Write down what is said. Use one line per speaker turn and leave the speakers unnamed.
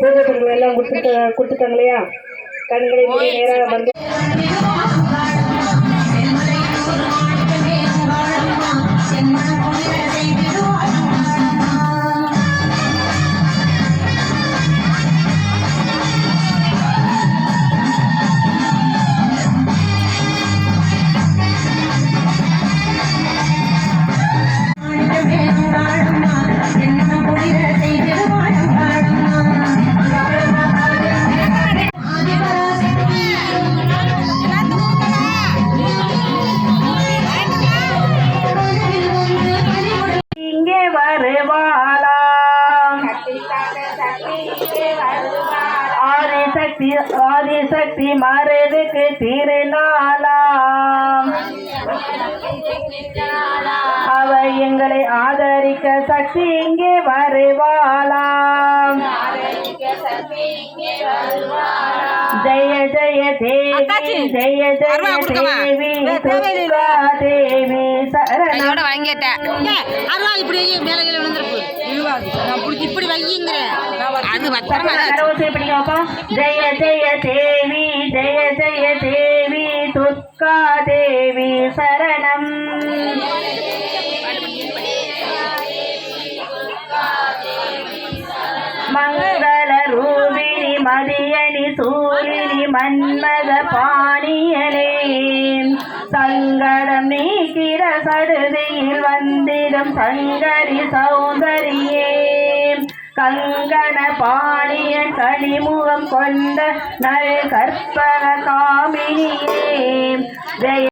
பூஜை பொருள் எல்லாம் கொடுத்துட்டு கொடுத்துட்டாங்க இல்லையா? கண்களை நேராக வந்து ஆதிசக்தி ஆதிசக்தி மறைவுக்கு திருநாளாம் அவ எங்களை ஆதரிக்க சக்தி இங்கே வருவாளாம். ஜெய ஜெய தேவி ஜெய ஜெய? தேவி தேவி சரணம்.
கையோட வாங்கிட்டேன் அருவா இப்படி மேல கீழே விழுந்திருக்கு இப்படி வையுங்கிறேன். அது
ஜெய ஜெய தேவி ஜெய ஜெய தேவி துர்கா தேவி சரணம். மங்கள ரூபிணி மதியணி சூரிணி மன்மத பாணியலே சங்கடம் நீக்கிற சடுதியில் வந்திடும் சங்கரி சௌந்தரியே. கங்கண பாணிய கனிமுகம் கொண்ட நல் கற்பக காமினியே. ஜெய